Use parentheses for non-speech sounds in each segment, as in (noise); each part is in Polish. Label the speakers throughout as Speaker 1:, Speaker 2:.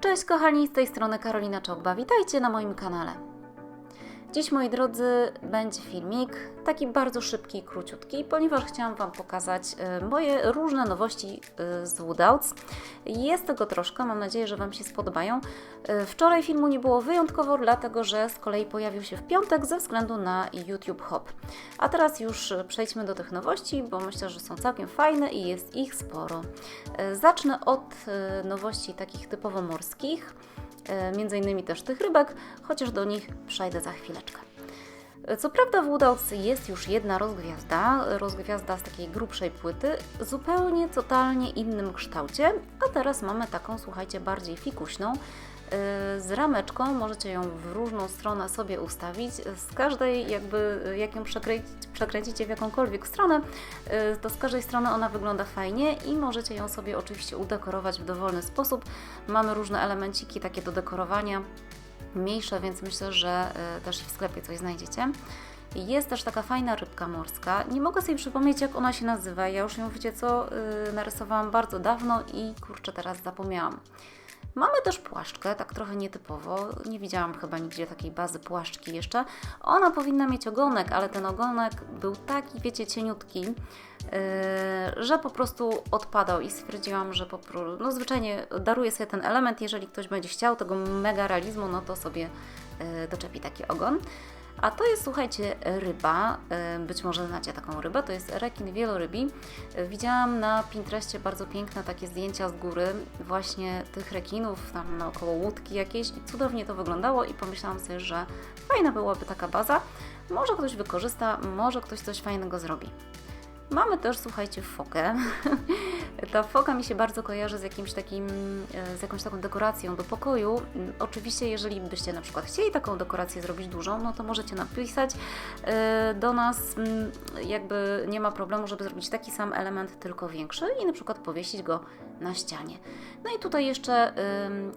Speaker 1: Cześć kochani, z tej strony Karolina Czogba. Witajcie na moim kanale. Dziś, moi drodzy, będzie filmik, taki bardzo szybki i króciutki, ponieważ chciałam Wam pokazać e, moje różne nowości e, z Woodouts. Jest tego troszkę, mam nadzieję, że Wam się spodobają. E, Wczoraj filmu nie było wyjątkowo, dlatego że z kolei pojawił się w piątek ze względu na YouTube Hop. A teraz już przejdźmy do tych nowości, bo myślę, że są całkiem fajne i jest ich sporo. Zacznę od nowości takich typowo morskich między innymi też tych rybek, chociaż do nich przejdę za chwileczkę. E, Co prawda w Woodouts jest już jedna rozgwiazda, rozgwiazda z takiej grubszej płyty, zupełnie, totalnie innym kształcie, a teraz mamy taką, słuchajcie, bardziej fikuśną, e, z rameczką, możecie ją w różną stronę sobie ustawić, z każdej jakby, jak ją przekręcicie w jakąkolwiek stronę, e, to z każdej strony ona wygląda fajnie i możecie ją sobie oczywiście udekorować w dowolny sposób. Mamy różne elemenciki takie do dekorowania, mniejsze, więc myślę, że e, też w sklepie coś znajdziecie. Jest też taka fajna rybka morska. Nie mogę sobie przypomnieć, jak ona się nazywa. Ja już ją, wiecie co, narysowałam bardzo dawno i kurczę, teraz zapomniałam. Mamy też płaszczkę, tak trochę nietypowo. Nie widziałam chyba nigdzie takiej bazy płaszczki jeszcze. Ona powinna mieć ogonek, ale ten ogonek był taki, wiecie, cieniutki, yy, że po prostu odpadał i stwierdziłam, że po prostu, no zwyczajnie daruję sobie ten element. Jeżeli ktoś będzie chciał tego mega realizmu, no to sobie yy, doczepi taki ogon. A to jest, słuchajcie, ryba. y, Być może znacie taką rybę. To jest rekin wielorybi. Y, Widziałam na Pinterestie bardzo piękne takie zdjęcia z góry, właśnie tych rekinów, tam naokoło łódki jakiejś i cudownie to wyglądało i pomyślałam sobie, że fajna byłaby taka baza. Może ktoś wykorzysta, może ktoś coś fajnego zrobi. Mamy też, słuchajcie, fokę. (laughs) Ta foka mi się bardzo kojarzy z jakimś takim, e, z jakąś taką dekoracją do pokoju. Mm, Oczywiście, jeżeli byście na przykład chcieli taką dekorację zrobić dużą, no to możecie napisać e, do nas, mm, jakby nie ma problemu, żeby zrobić taki sam element, tylko większy i na przykład powiesić go na ścianie. No i tutaj jeszcze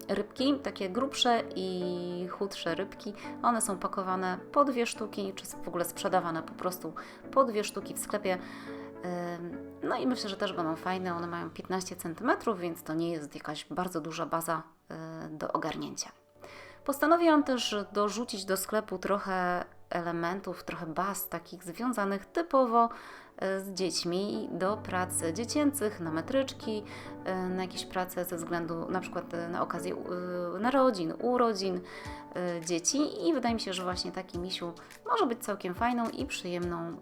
Speaker 1: rybki, takie grubsze i chudsze rybki. One są pakowane po dwie sztuki, czy w ogóle sprzedawane po prostu po dwie sztuki w sklepie. No i myślę, że też będą fajne. One mają 15 cm, więc to nie jest jakaś bardzo duża baza y, do ogarnięcia. Postanowiłam też dorzucić do sklepu trochę elementów, trochę baz takich związanych typowo e, z dziećmi do prac dziecięcych, na metryczki, e, na jakieś prace ze względu na przykład e, na okazję narodzin, urodzin dzieci i wydaje mi się, że właśnie taki misiu może być całkiem fajną i przyjemną,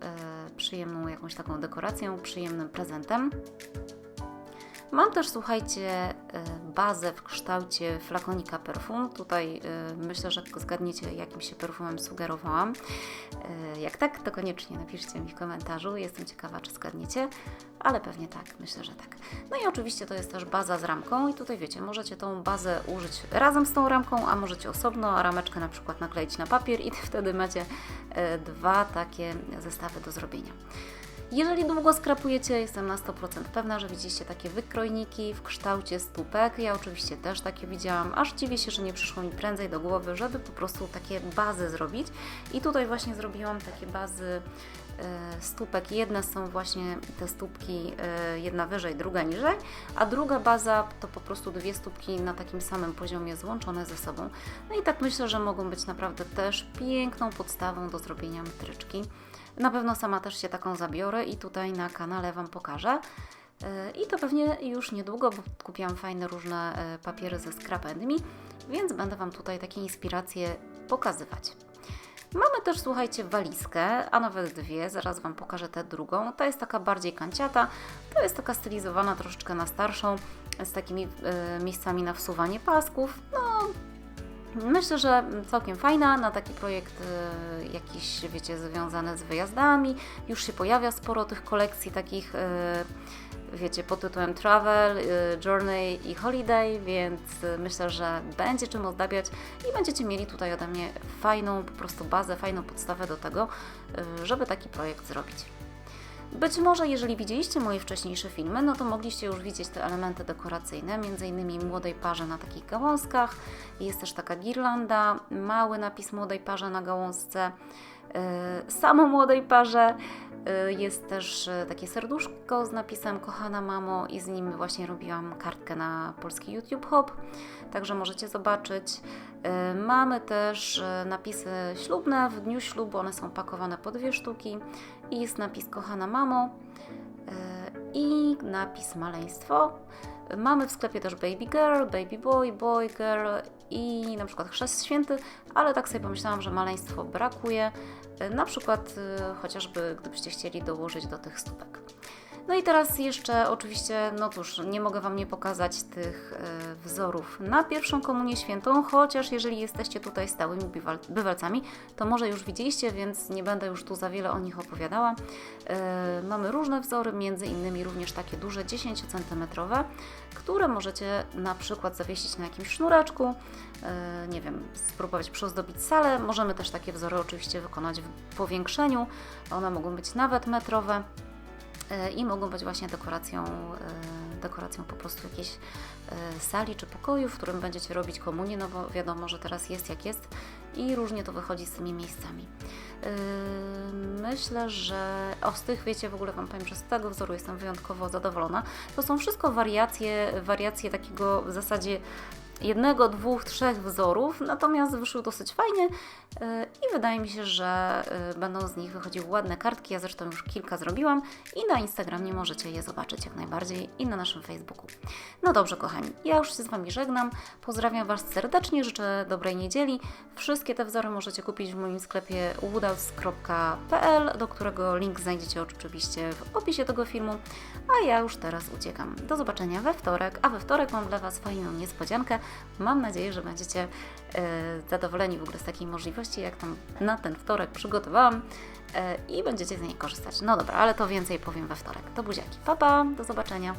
Speaker 1: przyjemną jakąś taką dekoracją, przyjemnym prezentem. Mam też, słuchajcie, bazę w kształcie flakonika perfum. Tutaj e, myślę, że zgadniecie, jakim się perfumem sugerowałam. E, Jak tak, to koniecznie napiszcie mi w komentarzu. Jestem ciekawa, czy zgadniecie, ale pewnie tak, myślę, że tak. No i oczywiście to jest też baza z ramką i tutaj wiecie, możecie tą bazę użyć razem z tą ramką, a możecie osobno, a rameczkę na przykład nakleić na papier i (laughs) wtedy macie e, dwa takie zestawy do zrobienia. Jeżeli długo skrapujecie, jestem na 100% pewna, że widzieliście takie wykrojniki w kształcie stópek. Ja oczywiście też takie widziałam, aż dziwię się, że nie przyszło mi prędzej do głowy, żeby po prostu takie bazy zrobić. I tutaj właśnie zrobiłam takie bazy e, stópek. Jedne są właśnie te stópki, e, jedna wyżej, druga niżej, a druga baza to po prostu dwie stópki na takim samym poziomie złączone ze sobą. No i tak myślę, że mogą być naprawdę też piękną podstawą do zrobienia metryczki. Na pewno sama też się taką zabiorę i tutaj na kanale Wam pokażę. Yy, I to pewnie już niedługo, bo kupiłam fajne różne e, papiery ze Me, więc będę Wam tutaj takie inspiracje pokazywać. Mamy też, słuchajcie, walizkę, a nawet dwie, zaraz Wam pokażę tę drugą. Ta jest taka bardziej kanciata, to jest taka stylizowana troszeczkę na starszą, z takimi e, miejscami na wsuwanie pasków. No, Myślę, że całkiem fajna na taki projekt y, jakiś, wiecie, związany z wyjazdami. Już się pojawia sporo tych kolekcji takich, y, wiecie, pod tytułem Travel, y, Journey i Holiday, więc myślę, że będzie czym ozdabiać i będziecie mieli tutaj ode mnie fajną po prostu bazę, fajną podstawę do tego, żeby taki projekt zrobić. Być może, jeżeli widzieliście moje wcześniejsze filmy, no to mogliście już widzieć te elementy dekoracyjne, innymi młodej parze na takich gałązkach. Jest też taka girlanda, mały napis młodej parze na gałązce, yy, samo młodej parze. Y, Jest też y, takie serduszko z napisem Kochana mamo i z nim właśnie robiłam kartkę na polski YouTube Hop, także możecie zobaczyć. Y, Mamy też y, napisy ślubne, w dniu ślubu one są pakowane po dwie sztuki i jest napis Kochana mamo y, i napis maleństwo. Mamy w sklepie też baby girl, baby boy, boy girl i na przykład chrzest święty, ale tak sobie pomyślałam, że maleństwo brakuje. Y, Na przykład y, chociażby gdybyście chcieli dołożyć do tych stópek. No i teraz jeszcze oczywiście, no cóż, nie mogę Wam nie pokazać tych e, wzorów na pierwszą komunię świętą, chociaż jeżeli jesteście tutaj stałymi bywal, bywalcami, to może już widzieliście, więc nie będę już tu za wiele o nich opowiadała. E, mamy różne wzory, między innymi również takie duże 10 cm, które możecie na przykład zawiesić na jakimś sznureczku, e, nie wiem, spróbować przyozdobić salę. Możemy też takie wzory oczywiście wykonać w powiększeniu, one mogą być nawet metrowe i mogą być właśnie dekoracją, e, dekoracją po prostu jakiejś e, sali czy pokoju, w którym będziecie robić komunię, no bo wiadomo, że teraz jest jak jest i różnie to wychodzi z tymi miejscami. E, Myślę, że o z tych, wiecie, w ogóle Wam powiem, że z tego wzoru jestem wyjątkowo zadowolona. To są wszystko wariacje, wariacje takiego w zasadzie jednego, dwóch, trzech wzorów, natomiast wyszły dosyć fajnie yy, i wydaje mi się, że yy, będą z nich wychodziły ładne kartki. Ja zresztą już kilka zrobiłam i na Instagramie możecie je zobaczyć jak najbardziej i na naszym Facebooku. No dobrze, kochani, ja już się z Wami żegnam. Pozdrawiam Was serdecznie, życzę dobrej niedzieli. Wszystkie te wzory możecie kupić w moim sklepie woodhouse.pl, do którego link znajdziecie oczywiście w opisie tego filmu. A ja już teraz uciekam. Do zobaczenia we wtorek, a we wtorek mam dla Was fajną niespodziankę. Mam nadzieję, że będziecie e, zadowoleni w ogóle z takiej możliwości, jak tam na ten wtorek przygotowałam e, i będziecie z niej korzystać. No dobra, ale to więcej powiem we wtorek. Do buziaki. Pa, pa, do zobaczenia.